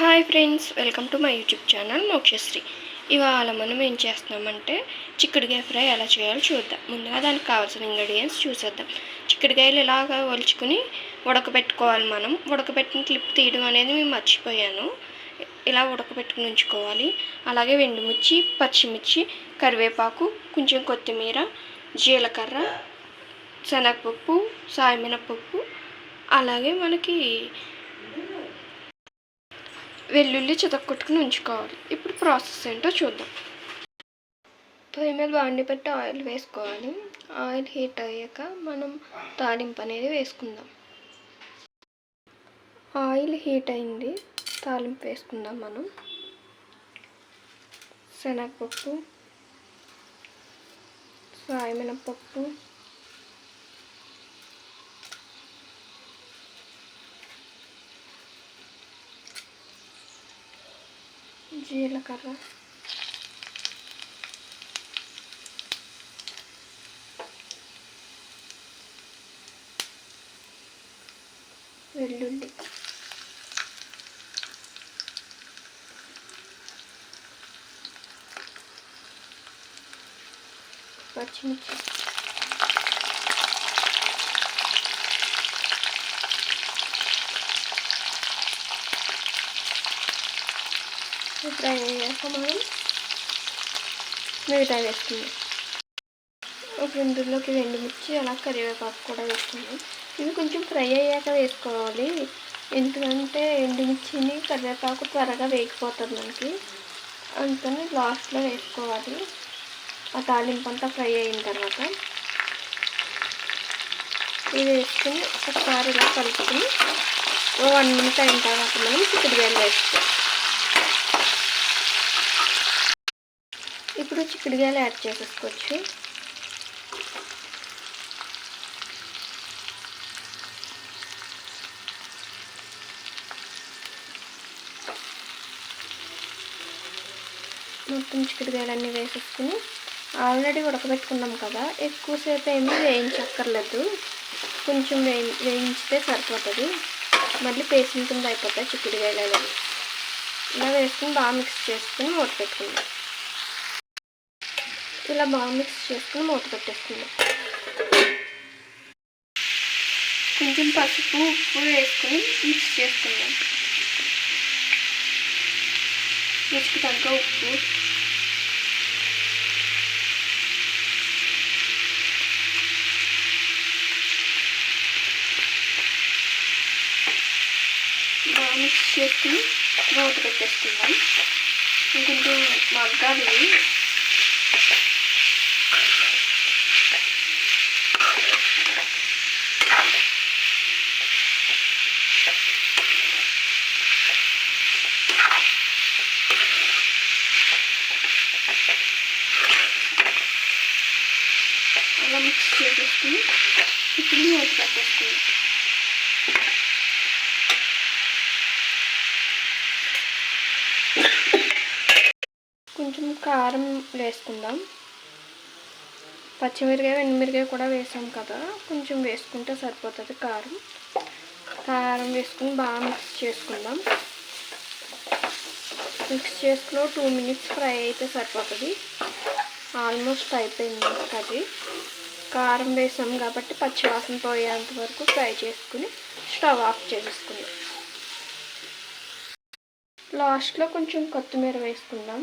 Hi friends welcome to my YouTube channel Mokshasri. ఇవాళ మనం ఏం చేస్తున్నామంటే చిక్కుడుకాయ ఫ్రై ఎలా చేయాలో చూద్దాం. ముందుగా దానికి కావాల్సిన ఇంగ్రీడియంట్స్ చూసేద్దాం. చిక్కుడుకాయలు ఇలాగా ఒలుచుకుని ఉడకబెట్టుకోవాలి మనం. ఉడకబెట్టిన క్లిప్ తీయడం అనేది మేము మర్చిపోయాను. ఇలా ఉడకబెట్టుకుని ఉంచుకోవాలి. అలాగే వెండిమిర్చి పచ్చిమిర్చి కరివేపాకు కొంచెం కొత్తిమీర జీలకర్ర శనగపప్పు సాయమినపప్పు అలాగే మనకి వెల్లుల్లి చితక్కొట్టుకుని ఉంచుకోవాలి. ఇప్పుడు ప్రాసెస్ ఏంటో చూద్దాం. పొయ్యి మీద బాండి పెట్టి ఆయిల్ వేసుకోవాలి. ఆయిల్ హీట్ అయ్యాక మనం తాలింపు అనేది వేసుకుందాం. ఆయిల్ హీట్ అయింది. తాలింపు వేసుకుందాం మనం. శనగపప్పు సాయమినపప్పు జీలకర్ర. వెల్లుల్లి. పచ్చిమిర్చి. ఫ్రై అయ్యాక మనం మిగతా వేసుకుందాం ఒక ఇందులోకి మిర్చి అలా కరివేపాకు కూడా వేసుకుందాం ఇవి కొంచెం ఫ్రై అయ్యాక వేసుకోవాలి ఎందుకంటే ఎండుమిర్చిని కరివేపాకు త్వరగా వేగిపోతుంది. మనకి అందుకని లాస్ట్లో వేసుకోవాలి. ఆ తాలింపు అంతా ఫ్రై అయిన తర్వాత ఇది వేసుకుని ఒకసారి ఇలా కలుపుకొని వన్ మినిట్ అయిన తర్వాత మనం వేలు వేసుకోవాలి ఇప్పుడు చిక్కుడుగాయలు యాడ్ చేసేసుకోవచ్చు. మొత్తం చిక్కుడుగాయలన్నీ వేసేసుకుని ఆల్రెడీ ఉడకబెట్టుకున్నాం కదా ఎక్కువసేపు ఏమీ వేయించక్కర్లేదు. కొంచెం వేయి వేయించితే సరిపోతుంది. మళ్ళీ పేస్ట్ కింద అయిపోతాయి చిక్కుడుగాయలు అనేవి. ఇలా వేసుకుని బాగా మిక్స్ చేసుకుని మూట పెట్టుకుందాం. ఇలా బాగా మిక్స్ చేసుకుని మూత పెట్టేసుకుందాం. కొంచెం పసుపు ఉప్పు వేసుకొని మిక్స్ చేసుకుందాం. రుచికి తగ్గ ఉప్పు. బాగా మిక్స్ చేసుకుని మూత పెట్టేసుకుందాం. ఇంకొంచెం మగ్గాలి అలా మిక్స్ చేసేసుకుని ఇప్పుడు మూత పెట్టేసుకుని కొంచెం కారం వేసుకుందాం. పచ్చిమిరకాయ వెండిమిరకాయ కూడా వేసాం కదా కొంచెం వేసుకుంటే సరిపోతుంది కారం. కారం వేసుకుని బాగా మిక్స్ చేసుకుందాం. మిక్స్ చేసుకుని టూ మినిట్స్ ఫ్రై అయితే సరిపోతుంది. ఆల్మోస్ట్ అయిపోయింది అది కారం వేసాం కాబట్టి పచ్చివాసన పోయేంత వరకు ఫ్రై చేసుకుని స్టవ్ ఆఫ్ చేసేసుకుందాం లాస్ట్లో కొంచెం కొత్తిమీర వేసుకుందాం.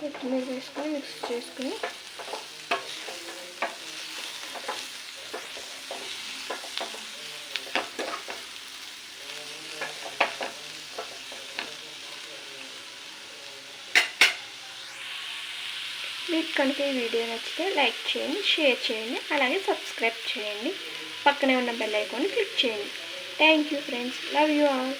కొత్తిమీర వేసుకొని మిక్స్ చేసుకుని మీకు కనుక ఈ వీడియో నచ్చితే లైక్ చేయండి షేర్ చేయండి అలాగే సబ్స్క్రైబ్ చేయండి. పక్కనే ఉన్న బెల్ ఐకాన్ క్లిక్ చేయండి. Thank you friends. Love you all.